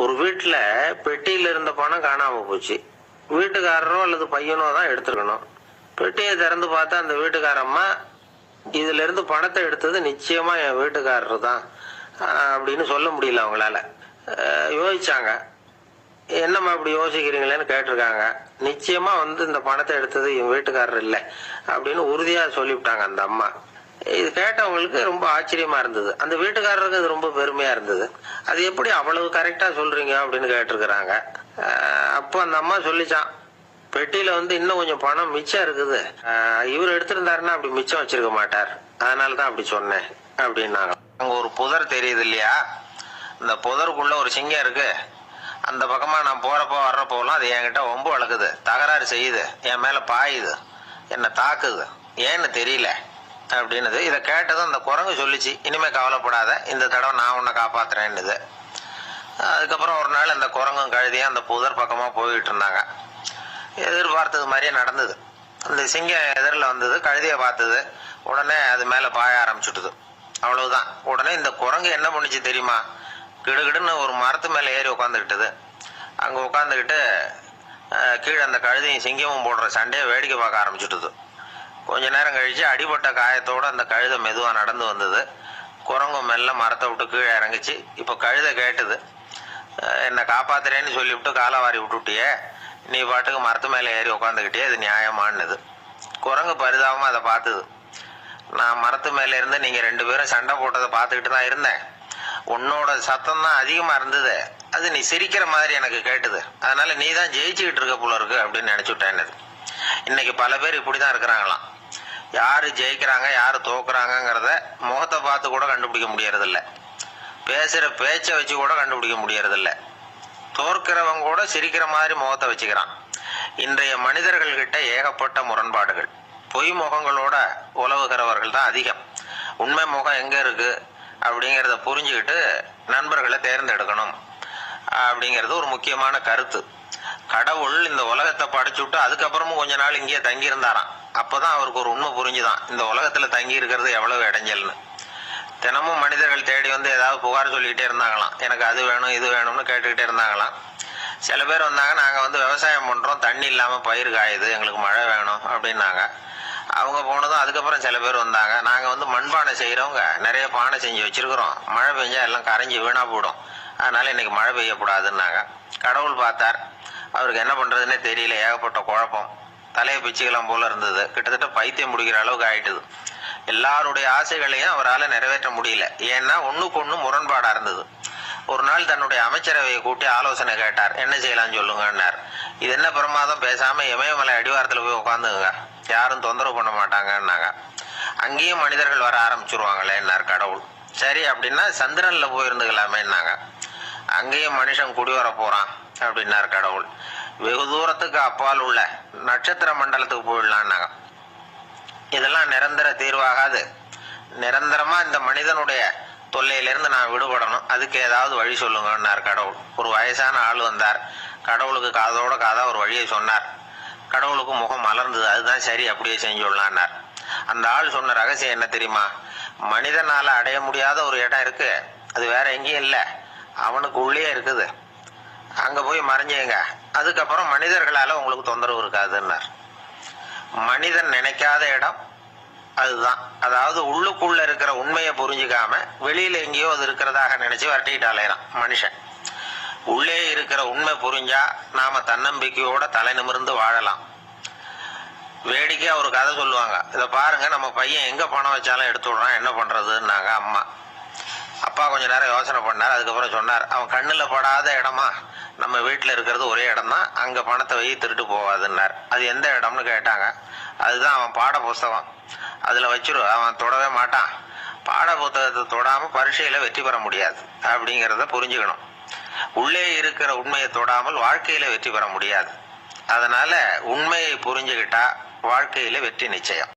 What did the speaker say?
ஒரு வீட்டில் பெட்டியில் இருந்த பணம் காணாமல் போச்சு. வீட்டுக்காரரோ அல்லது பையனோ தான் எடுத்துருக்கணும். பெட்டியை திறந்து பார்த்தா அந்த வீட்டுக்காரம்மா இதுல இருந்து பணத்தை எடுத்தது நிச்சயமா என் வீட்டுக்காரர் தான். அப்படின்னு சொல்ல முடியல அவங்களால. யோசிச்சாங்க. என்னம்மா இப்படி யோசிக்கிறீங்களேன்னு கேட்டிருக்காங்க. நிச்சயமா வந்து இந்த பணத்தை எடுத்தது என் வீட்டுக்காரர் இல்லை. அப்படின்னு உறுதியா சொல்லிவிட்டாங்க அந்த அம்மா. இது கேட்டவங்களுக்கு ரொம்ப ஆச்சரியமா இருந்தது. அந்த வீட்டுக்காரருக்கு அது ரொம்ப பெருமையா இருந்தது. அது எப்படி அவ்வளவு கரெக்டா சொல்றீங்க அப்படின்னு கேட்டிருக்கிறாங்க. அப்போ அந்த அம்மா சொல்லிச்சான் பெட்டியில வந்து இன்னும் கொஞ்சம் பணம் மிச்சம் இருக்குது. இவர் எடுத்திருந்தாருன்னா அப்படி மிச்சம் வச்சிருக்க மாட்டார். அதனால தான் அப்படி சொன்னேன் அப்படின்னாங்க. அங்க ஒரு புதர் தெரியுது இல்லையா? இந்த புதருக்குள்ள ஒரு சிங்கம் இருக்கு. அந்த பக்கமா நான் போறப்போ வர்றப்போலாம் அது என்கிட்ட ஒம்பு வளர்க்குது தகராறு செய்யுது. என் மேல பாயுது. என்னை தாக்குது. ஏன்னு தெரியல. அப்படின்னுது. இதை கேட்டதும் அந்த குரங்கு சொல்லிச்சு இனிமேல் கவலைப்படாத இந்த தடவை நான் உன்னை காப்பாத்துறேன்னுது. அதுக்கப்புறம் ஒரு நாள் அந்த குரங்கும் கழுதியும் அந்த புதர் பக்கமாக போயிட்டு இருந்தாங்க. எதிர்பார்த்தது மாதிரியே நடந்தது. அந்த சிங்கம் எதிரில் வந்தது கழுதியை பார்த்தது உடனே அது மேலே பாய ஆரம்பிச்சுட்டுது. அவ்வளவுதான். உடனே இந்த குரங்கு என்ன பண்ணுச்சு தெரியுமா? கிடுகிடுன்னு ஒரு மரத்து மேலே ஏறி உட்காந்துக்கிட்டது அங்கே உட்காந்துக்கிட்டு கீழே அந்த கழுதையும் சிங்கமும் போடுற சண்டையை வேடிக்கை பார்க்க ஆரம்பிச்சுட்டுது. கொஞ்ச நேரம் கழித்து அடிபட்ட காயத்தோடு அந்த கழுதை மெதுவாக நடந்து வந்தது. குரங்கு மெல்ல மரத்தை விட்டு கீழே இறங்குச்சு. இப்போ கழுதை கேட்டது என்னை காப்பாத்துறேன்னு சொல்லிவிட்டு காலை வாரி விட்டுட்டியே. நீ பாட்டுக்கு மரத்து மேலே ஏறி உட்காந்துக்கிட்டே அது நியாயமானது குரங்கு பரிதாபமாக அதை பார்த்தது. நான் மரத்து மேலே இருந்து நீங்கள் ரெண்டு பேரும் சண்டை போட்டதை பார்த்துக்கிட்டு தான் இருந்தேன். உன்னோட சத்தம் தான் அதிகமாக இருந்தது. அது நீ சிரிக்கிற மாதிரி எனக்கு கேட்டுது. அதனால் நீ தான் ஜெயிச்சுக்கிட்டு இருக்க போல இருக்கு அப்படின்னு நினச்சுட்டேன் இன்னைக்கு பல பேர் இப்படி தான் இருக்கிறாங்களாம். யார் ஜெயிக்கிறாங்க யார் தோக்குறாங்கங்கிறத முகத்தை பார்த்து கூட கண்டுபிடிக்க முடியறதில்ல. பேசுகிற பேச்சை வச்சு கூட கண்டுபிடிக்க முடியறதில்ல. தோற்கிறவங்க கூட சிரிக்கிற மாதிரி முகத்தை வச்சுக்கிறான். இன்றைய மனிதர்கள்கிட்ட ஏகப்பட்ட முரண்பாடுகள். பொய் முகங்களோட உலவுகிறவர்கள் தான் அதிகம். உண்மை முகம் எங்கே இருக்குது அப்படிங்கிறத புரிஞ்சுக்கிட்டு நண்பர்களை தேர்ந்தெடுக்கணும். அப்படிங்கிறது ஒரு முக்கியமான கருத்து. கடவுள் இந்த உலகத்தை படைச்சுட்டு அதுக்கப்புறமும் கொஞ்ச நாள் இங்கேயே தங்கியிருந்தாராம். அப்பதான் அவருக்கு ஒரு உண்மை புரிஞ்சுதான். இந்த உலகத்தில் தங்கி இருக்கிறது எவ்வளவு இடைஞ்சல்னு. தினமும் மனிதர்கள் தேடி வந்து ஏதாவது புகார் சொல்லிக்கிட்டே இருந்தாங்களாம். எனக்கு அது வேணும் இது வேணும்னு கேட்டுக்கிட்டே இருந்தாங்களாம். சில பேர் வந்தாங்க நாங்கள் வந்து விவசாயம் பண்ணுறோம் தண்ணி இல்லாமல் பயிர் காயுது எங்களுக்கு மழை வேணும் அப்படின்னாங்க. அவங்க போனதும் அதுக்கப்புறம் சில பேர் வந்தாங்க. நாங்கள் வந்து மண்பானை செய்கிறவங்க நிறைய பானை செஞ்சு வச்சுருக்குறோம். மழை பெஞ்சால் எல்லாம் கரைஞ்சி வீணாக போடும் அதனால் இன்றைக்கி மழை பெய்யக்கூடாதுன்னாங்க. கடவுள் பார்த்தார். அவருக்கு என்ன பண்ணுறதுன்னே தெரியல ஏகப்பட்ட குழப்பம். தலையை பிச்சுக்கலாம் போல இருந்தது. கிட்டத்தட்ட பைத்தியம் முடிக்கிற அளவுக்கு ஆயிட்டுது. எல்லாருடைய ஆசைகளையும் அவரால் நிறைவேற்ற முடியல. ஏன்னா ஒன்றுக்கு ஒன்று முரண்பாடாக இருந்தது. ஒரு நாள் தன்னுடைய அமைச்சரவையை கூட்டி ஆலோசனை கேட்டார். என்ன செய்யலாம்னு சொல்லுங்கன்னார். இது என்ன பிரமாதம்? பேசாமல் இமயமலை அடிவாரத்தில் போய் உட்காந்துங்க யாரும் தொந்தரவு பண்ண மாட்டாங்கன்னாங்க. அங்கேயும் மனிதர்கள் வர ஆரம்பிச்சிருவாங்களேன்னார் கடவுள். சரி அப்படின்னா சந்திரனில் போயிருந்துக்கலாமேன்னாங்க. அங்கேயும் மனுஷன் குடி வர போகிறான் அப்படின்னார் கடவுள். வெகு தூரத்துக்கு அப்பால் உள்ள நட்சத்திர மண்டலத்துக்கு போயிடலான்னாங்க. இதெல்லாம் நிரந்தர தீர்வாகாது. நிரந்தரமாக இந்த மனிதனுடைய தொல்லையிலேருந்து நான் விடுபடணும். அதுக்கு ஏதாவது வழி சொல்லுங்கன்னார் கடவுள். ஒரு வயசான ஆள் வந்தார். கடவுளுக்கு காதோட காதா ஒரு வழியை சொன்னார். கடவுளுக்கு முகம் மலர்ந்தது. அதுதான் சரி அப்படியே செஞ்சு விடலான்னார். அந்த ஆள் சொன்ன ரகசியம் என்ன தெரியுமா? மனிதனால் அடைய முடியாத ஒரு இடம் இருக்கு. அது வேற எங்கேயும் இல்லை. அவனுக்கு உள்ளே இருக்குது. அங்கே போய் மறைஞ்சேங்க. அதுக்கப்புறம் மனிதர்களால் உங்களுக்கு தொந்தரவு இருக்காதுன்னார். மனிதன் நினைக்காத இடம் அதுதான். அதாவது உள்ளுக்குள்ளே இருக்கிற உண்மையை புரிஞ்சுக்காம வெளியில் எங்கேயோ அது இருக்கிறதாக நினச்சி வரட்டிட்டு மனுஷன். உள்ளே இருக்கிற உண்மை புரிஞ்சா நாம் தன்னம்பிக்கையோட தலை நிமிர்ந்து வாழலாம். வேடிக்கையாக ஒரு கதை சொல்லுவாங்க. இதை பாருங்கள் நம்ம பையன் எங்கே பணம் வச்சாலும் எடுத்து விடுறான் என்ன பண்ணுறதுன்னாங்க அம்மா. அப்பா கொஞ்ச நேரம் யோசனை பண்ணார் அதுக்கப்புறம் சொன்னார் அவன் கண்ணில் படாத இடமா? நம்ம வீட்டில் இருக்கிறது ஒரே இடம் தான் அங்கே பணத்தை வை திருட்டு போகாதுன்னார் அது எந்த இடம்னு கேட்டாங்க. அதுதான் அவன் பாட புஸ்தகம். அதில் வச்சிரு அவன் தொடவே மாட்டான். பாட புத்தகத்தை தொடாமல் பரீட்சையில் வெற்றி பெற முடியாது. அப்படிங்கிறத புரிஞ்சுக்கணும். உள்ளே இருக்கிற உண்மையை தொடாமல் வாழ்க்கையில் வெற்றி பெற முடியாது. அதனால உண்மையை புரிஞ்சுக்கிட்டா வாழ்க்கையில் வெற்றி நிச்சயம்.